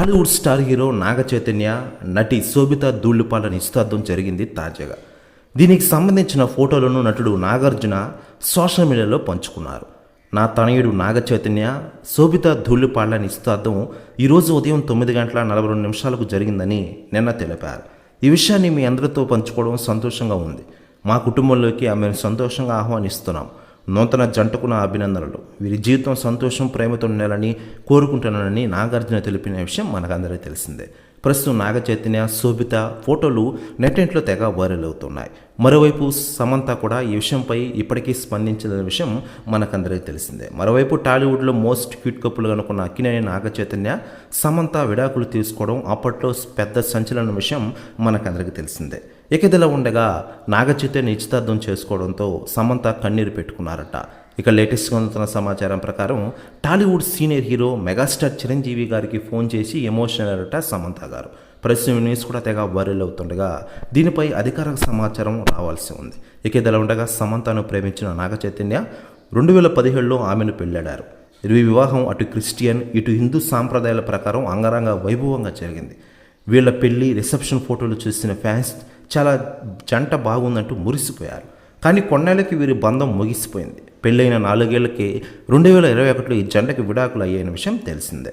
Tollywood star hero Naga Chaitanya నటి శోభిత ధూళ్ళుపాల నిశ్చితార్థం జరిగింది తాజాగా. దీనికి సంబంధించిన ఫోటోలను నటుడు నాగార్జున సోషల్ మీడియాలో పంచుకున్నారు. నా తనయుడు నాగ చైతన్య శోభిత ధూళ్ళుపాళ్ళ నిశ్చితార్థం ఈరోజు ఉదయం తొమ్మిది గంటల నలభై రెండు నిమిషాలకు జరిగిందని నిన్న తెలిపారు. ఈ విషయాన్ని మీ అందరితో పంచుకోవడం సంతోషంగా ఉంది. మా కుటుంబంలోకి ఆమెను సంతోషంగా ఆహ్వానిస్తున్నాం. నూతన జంటకు నా అభినందనలు. వీరి జీవితం సంతోషం ప్రేమతో ఉండాలని కోరుకుంటున్నానని నాగార్జున తెలిపిన విషయం మనకందరికీ తెలిసిందే. ప్రస్తుతం నాగ చైతన్య శోభిత ఫోటోలు నెట్టింట్లో తెగ వైరల్ అవుతున్నాయి. మరోవైపు సమంత కూడా ఈ విషయంపై ఇప్పటికీ స్పందించిన విషయం మనకందరికీ తెలిసిందే. మరోవైపు టాలీవుడ్లో మోస్ట్ క్యూట్ కప్పులు అనుకున్న అక్కినేని నాగ చైతన్య సమంత విడాకులు తీసుకోవడం అప్పట్లో పెద్ద సంచలన విషయం మనకందరికీ తెలిసిందే. ఇక ఇదిలా ఉండగా నాగచైతన్య నిశ్చితార్థం చేసుకోవడంతో సమంత కన్నీరు పెట్టుకున్నారట. ఇక లేటెస్ట్గా అందుతున్న సమాచారం ప్రకారం Tollywood senior hero megastar Chiranjeevi గారికి ఫోన్ చేసి ఎమోషనల్ అయ్యారట సమంత గారు. ప్రస్తుతం న్యూస్ కూడా తెగ వైరల్ అవుతుండగా దీనిపై అధికారిక సమాచారం రావాల్సి ఉంది. ఇక ఇదిలా ఉండగా సమంతను ప్రేమించిన నాగ చైతన్య రెండు వేల పదిహేడులో ఆమెను పెళ్ళాడారు ఈ వివాహం అటు క్రిస్టియన్ ఇటు హిందూ సాంప్రదాయాల ప్రకారం అంగరంగ వైభవంగా జరిగింది. వీళ్ళ పెళ్ళి రిసెప్షన్ ఫోటోలు చూసిన ఫ్యాన్స్ చాలా జంట బాగుందంటూ మురిసిపోయారు. కానీ కొన్నేళ్ళకి వీరి బంధం ముగిసిపోయింది. పెళ్ళైన నాలుగేళ్ళకి రెండు వేల ఇరవై ఒకటిలో ఈ జంటకి విడాకులు అయ్యైన విషయం తెలిసిందే.